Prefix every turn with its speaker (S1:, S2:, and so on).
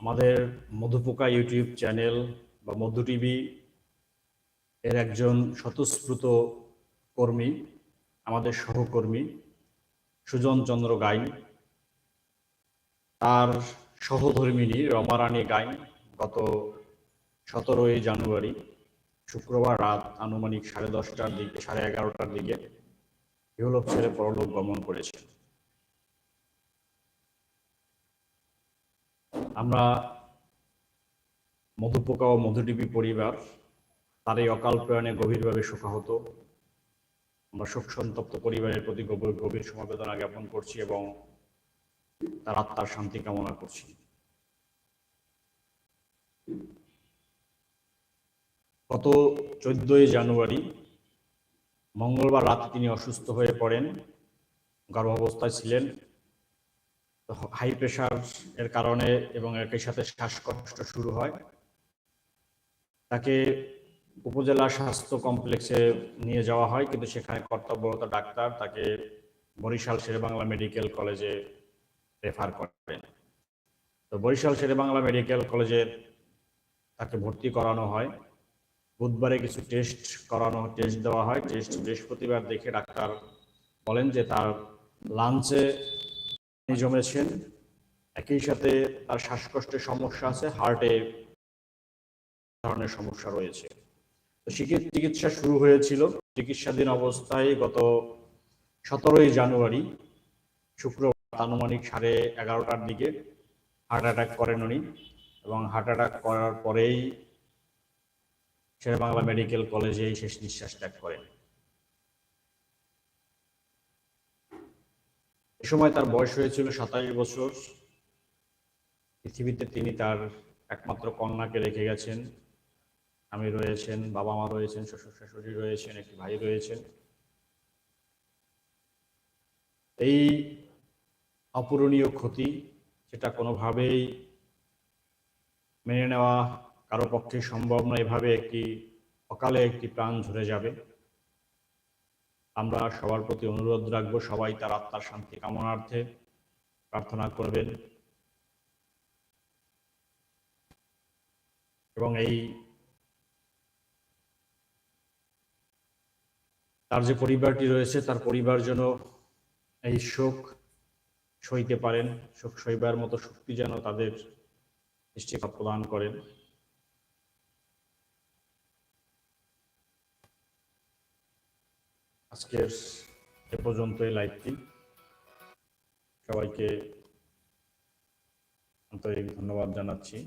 S1: আমাদের মধুপোকা YouTube channel বা মধু TV এর একজন স্বতঃস্ফূর্ত কর্মী, আমাদের সহকর্মী সুজন চন্দ্র গাইন, তার সহধর্মিনী রমারানী গাইন গত সতেরোই জানুয়ারি শুক্রবার রাত আনুমানিক সাড়ে দশটার দিকে, সাড়ে এগারোটার দিকে ইহলোক ছেড়ে পরলোক গমন করেছে আমরা মধুপোকা ও মধুডিপি পরিবার, তার এই অকাল প্রয়াণে গভীরভাবে শোকাহত। আমরা শোক সন্তপ্ত পরিবারের প্রতি গভীর গভীর সমবেদনা জ্ঞাপন করছি এবং তার আত্মার শান্তি কামনা করছি। গত চোদ্দই জানুয়ারি, মঙ্গলবার রাতে তিনি অসুস্থ হয়ে পড়েন, গর্ভাবস্থায় ছিলেন। হাই প্রেশার এর কারণে এবং একই সাথে শ্বাসকষ্ট শুরু হয়। তাকে উপজেলা স্বাস্থ্য কমপ্লেক্সে নিয়ে যাওয়া হয়, কিন্তু সেখানে কর্তব্যরত ডাক্তার তাকে বরিশাল শেরেবাংলা মেডিকেল কলেজে রেফার করেন। তো বরিশাল শেরেবাংলা মেডিকেল কলেজে তাকে ভর্তি করানো হয়। বুধবারে কিছু টেস্ট করানো টেস্ট দেওয়া হয়। টেস্ট বৃহস্পতিবার দেখে ডাক্তার বলেন যে তার লাঞ্চে জমেছেন একই সাথে তার শ্বাসকষ্টের সমস্যা আছে হার্টে ধরনের সমস্যা রয়েছে। তো চিকিৎসা শুরু হয়েছিল। চিকিৎসাধীন অবস্থায় গত সতেরোই জানুয়ারি, শুক্রবার আনুমানিক সাড়ে এগারোটার দিকে হার্ট অ্যাটাক করেন উনি এবং হার্ট অ্যাটাক করার পরেই শেরেবাংলা মেডিকেল কলেজেই শেষ নিঃশ্বাস ত্যাগ করেন। সময় তার বয়স হয়েছিল সাতাশ বছর। পৃথিবীতে তিনি তার একমাত্র কন্যাকে রেখে গেছেন। আমি রয়েছেন, বাবা মা রয়েছেন, শ্বশুর শাশুড়ি রয়েছেন, একটি ভাই রয়েছেন। এই অপূরণীয় ক্ষতি যেটা কোনোভাবেই মেনে নেওয়া কারও পক্ষে সম্ভব নয়, এভাবে একটি অকালে একটি প্রাণ ঝরে যাবে। আমরা সবার প্রতি অনুরোধ রাখব সবাই তার আত্মার শান্তি কামনার্থে প্রার্থনা করবেন। এবং এই তার যে পরিবারটি রয়েছে, তার পরিবার যেন এই শোক সইতে পারেন, শোক সইবার মতো শক্তি যেন তাদের দৃষ্টিপাত প্রদান করেন। আজকের এ পর্যন্ত এই লাইভটি। সবাইকে আন্তরিক ধন্যবাদ জানাচ্ছি।